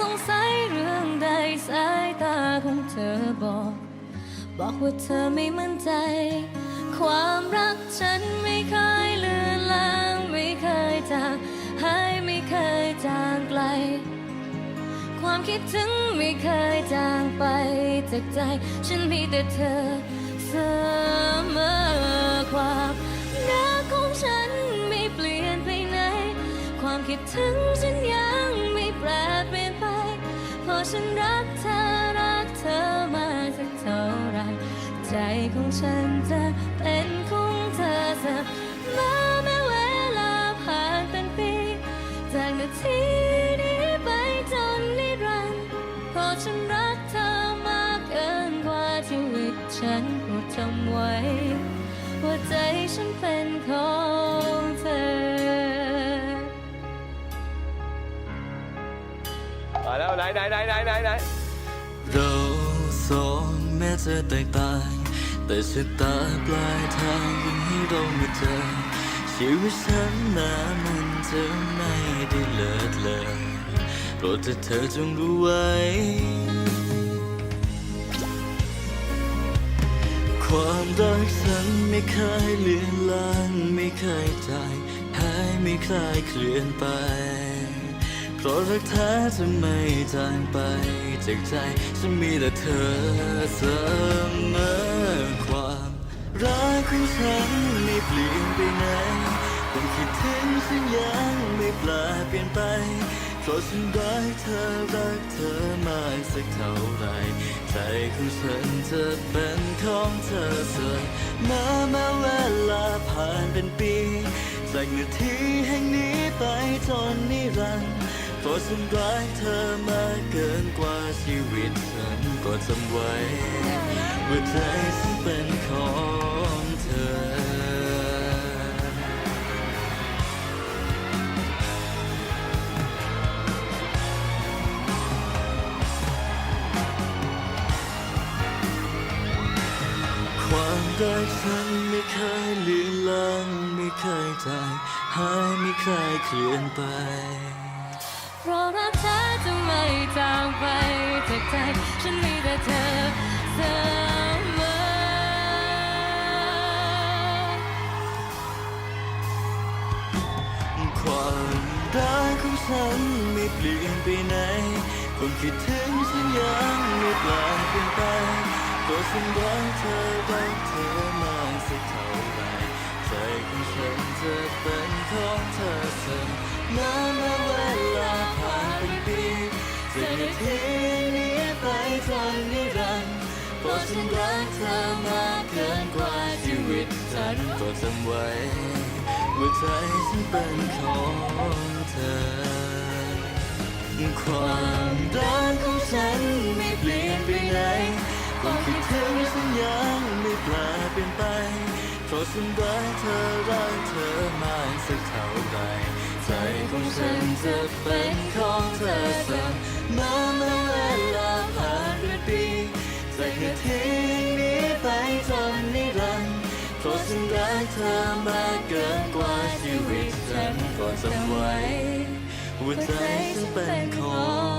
สงสัยเรื่องใดสายตาของเธอบอก บอกว่าเธอไม่มั่นใจ ความรักฉันไม่เคยเลือนลางไม่เคยจากหายไม่เคยจางไกล ความคิดถึงไม่เคยจางไปจากใจ ฉันมีแต่เธอ ของฉันจะเป็นของเธอเสมอแม้เวลาผ่านเป็นปี จากนาทีนี้ไปจนนิรันดร์เพราะฉันรักเธอมากเกินกว่าชีวิตฉันโปรดจำไว้ว่าใจฉันเป็นของเธอ มาแล้วไหนไหนไหนไหนไหนไหนเราสองแม้จะแตกต่าง แต่ชะตาปลายทางยังให้เรามาเจอชีวิตฉันนะมันจะไม่ได้เลิศเลยโปรดแต่เธอจงรู้ไว้ ความรักฉันไม่เคยเลือนลางไม่เคยจางหายไม่คลายเคลื่อนไป เพราะรักแท้จะไม่จางไป จากใจฉันมีแต่เธอเสมอ แปลเปลี่ยนไปเพราะฉันรักเธอรักเธอมากสักเท่าไรใจของฉันจะเป็นของเธอเสมอแม้เวลาผ่านเป็นปีจากนาทีแห่งนี้ไปจนนิรันดร์เพราะฉันรักเธอมากเกินกว่าชีวิตฉันก็จำไว้ว่าใจฉันเป็นของ ความรักฉันไม่เคยลือนลางไม่เคยจางหายไม่เคยเคลื่อนไป เพราะรักเธอจะไม่จางไปจากใจ ฉันมีแต่เธอเสมอความรักของฉันไม่เปลี่ยนไปไหนความคิดถึงฉันยังไม่เปลี่ยนไป เพราะฉันรักเธอรักเธอมากสักเท่าไรใจของฉันจะเป็นของเธอเสมอแม้เวลาผ่านเป็นปีจากนาทีนี้ไปจนนิรันดร์เพราะฉันรักเธอมากเกินกว่าชีวิตฉันก็จำไว้ว่าใจฉันเป็นของเธอความ เพลงฉันยังไม่แปลเปลี่ยนไปเพราะฉันรักเธอรักเธอมากสักเท่าไหรใจของฉันจะเป็นของเธอเสมอแม้เวลาผ่านเป็นปีจากนาทีนี้ไปจนนิรันดร์เพราะฉันรักเธอมากเกินกว่าชีวิตฉันก็จำไว้ว่าใจฉันเป็นของ